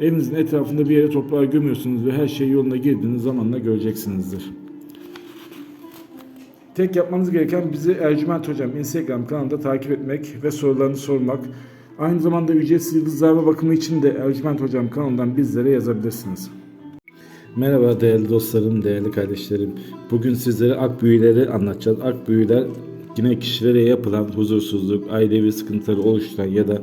evinizin etrafında bir yere toprağa gömüyorsunuz ve her şey yoluna girdiğiniz zamanla göreceksinizdir. Tek yapmanız gereken bizi Ercüment Hocam Instagram kanalında takip etmek ve sorularını sormak. Aynı zamanda ücretsiz yıldızlarla bakımı için de Ercüment Hocam kanalından bizlere yazabilirsiniz. Merhaba değerli dostlarım, değerli kardeşlerim. Bugün sizlere ak büyüleri anlatacağız. Ak büyüler yine kişilere yapılan huzursuzluk, ailevi sıkıntıları oluşturan ya da